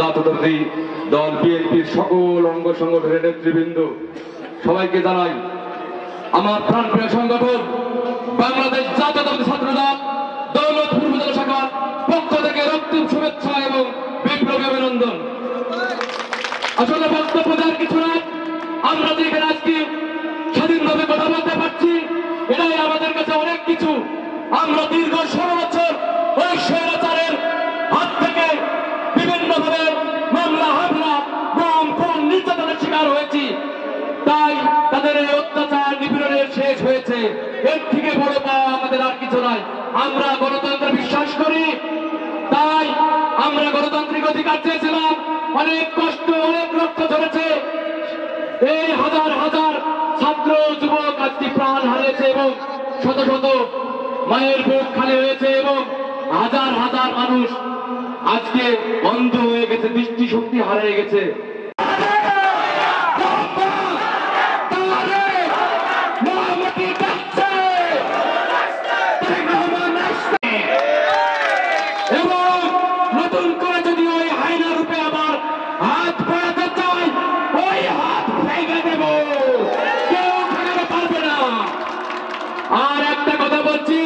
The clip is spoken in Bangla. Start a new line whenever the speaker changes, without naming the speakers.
জাতীয়তাবাদী দল, বিএনপির সকল অঙ্গ সংগঠনের নেতৃবৃন্দ, সবাইকে জানাই, আমার প্রাণপ্রিয় সংগঠন, বাংলাদেশ জাতীয়তাবাদী ছাত্রদল, দৌলতপুর উপজেলা শাখার পক্ষ থেকে রক্তিম শুভেচ্ছা এবং বিপ্লবী অভিনন্দন। আসলে বক্তব্য দেওয়ার কিছু নাই, আমরা যে এখানে আজকে স্বাধীনভাবে কথা বলতে পারছি, এটাই আমাদের কাছে অনেক কিছু। আমরা দীর্ঘ ষোলো বছর ওই তাই তাদের এই অত্যাচার নিপীড়নের শেষ হয়েছে। এর থেকে বড় পাওয়া আমাদের আর কিছু নাই আমরা গণতন্ত্রে বিশ্বাস করি। তাই আমরা গণতান্ত্রিক অধিকার চেয়েছিলাম। অনেক কষ্ট, অনেক রক্ত ঝরেছে। এই হাজার হাজার ছাত্র, যুবক আজকে প্রাণ হারিয়েছে এবং শত শত মায়ের বুক খালি হয়েছে এবং হাজার হাজার মানুষ আজকে অন্ধ হয়ে গেছে, দৃষ্টিশক্তি হারিয়ে গেছে। Liberty!